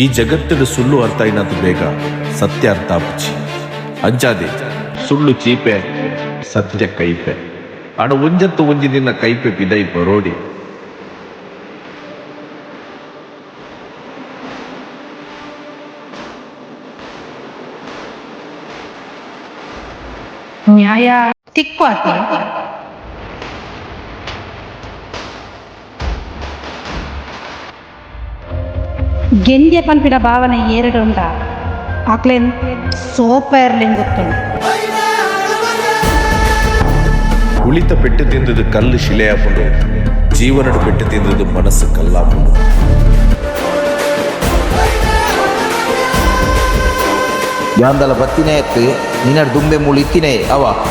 ಈ ಜಗತ್ತಿನ ಸುಳ್ಳು ಅರ್ಥ ಏನಾದ್ರು ಬೇಗ? ಸತ್ಯ ಅರ್ಥ ಬುಚ್ಚಿ ಅಂಜಾದೆ ಸುಳ್ಳು ಚೀಪೆ ಸತ್ಯ ಕೈಪೆ. ಅಣ ಒಂಜತ್ತು ಒಂಜಿ ದಿನ ಕೈಪೆ ಪಿದೈ ಬರೋಡಿ. ನ್ಯಾಯ ತಿಕ್ಕು ಆತ ಗೆಂದ್ಯ ಪನ್ಪಿನ ಭಾವನೆ ಎರಡು ಉಂಡ ಆಕ್ಲೇನ್ ಸೋಪ ಇರ್ಲಿಂಗ್ ಗೊತ್ತುಂಡು ಉಳಿತ ಪೆಟ್ಟು ತಿಂದದು ಕಲ್ಲು ಶಿಲೆಯಾಪುಂಡು ಜೀವನಡು ಪೆಟ್ಟು ತಿಂದದು ಮನಸ್ಸು ಕಲ್ಲಾಪುಂಡು ಯಾಂದಲ ಬತ್ತಿನೇ ಎತ್ತು ನಿನ್ನಡ್ ದುಂಬೆ ಮುಳು ಇತ್ತಿನೇ ಅವ